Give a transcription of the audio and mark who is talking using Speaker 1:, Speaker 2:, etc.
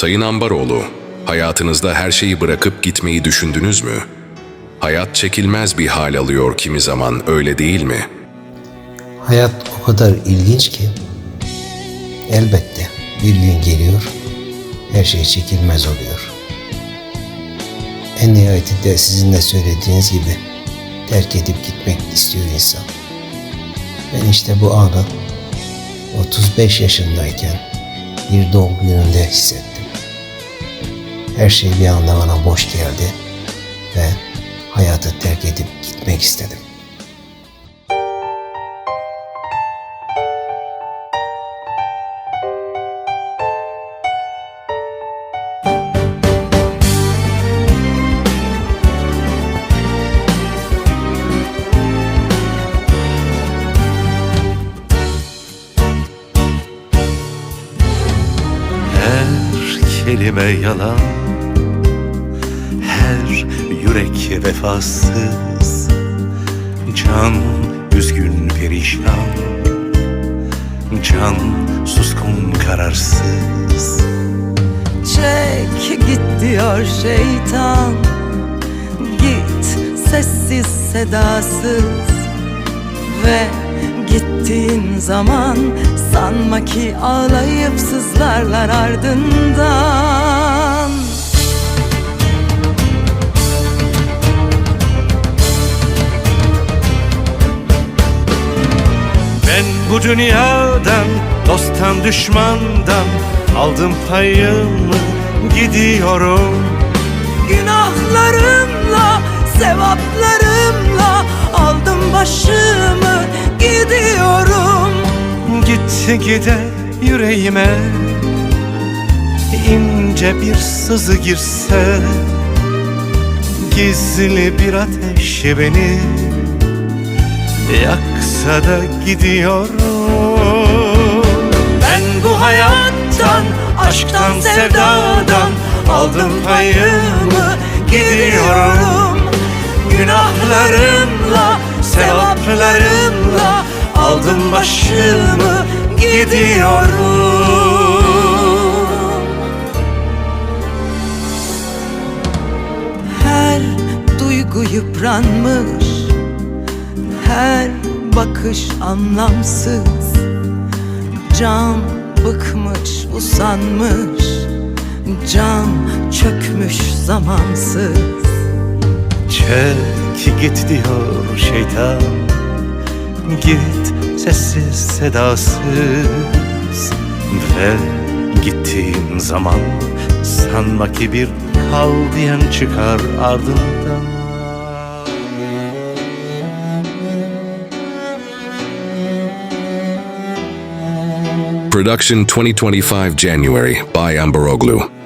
Speaker 1: Sayın Ambaroğlu, hayatınızda her şeyi bırakıp gitmeyi düşündünüz mü? Hayat çekilmez bir hal alıyor kimi zaman, öyle değil mi?
Speaker 2: Hayat o kadar ilginç ki elbette bir gün geliyor her şey çekilmez oluyor. En nihayetinde sizin de söylediğiniz gibi terk edip gitmek istiyor insan. Ben işte bu anı 35 yaşındayken bir doğum gününde hissettim. Her şey bir anda bana boş geldi ve hayatı terk edip gitmek istedim.
Speaker 3: Kelime yalan Her yürek vefasız Can üzgün perişan Can suskun kararsız.
Speaker 4: Çek git diyor şeytan Git sessiz sedasız. Ve gittiğin zaman Sanma ki ağlayıp sızlarlar ardından
Speaker 3: bu dünyadan Dosttan düşmandan Aldım payımı Gidiyorum.
Speaker 4: Günahlarımla, sevaplarımla Aldım başımı gidiyorum.
Speaker 3: Gitti gide yüreğime ince bir sızı girse Gizli bir ateş beni Yaksa da gidiyorum. Ben bu hayattan, aşktan, sevdadan Aldım payımı, gidiyorum. Günahlarımla, sevaplarımla Aldım başımı, gidiyorum.
Speaker 4: Her duygu yıpranmış Her bakış anlamsız. Can bıkmış, usanmış. Can çökmüş zamansız.
Speaker 3: Çek git diyor şeytan. Git sessiz sedasız. Ve gittiğin zaman Sanma ki bir kal diyen çıkar ardından
Speaker 1: Production 2025 January by Ambaroglu.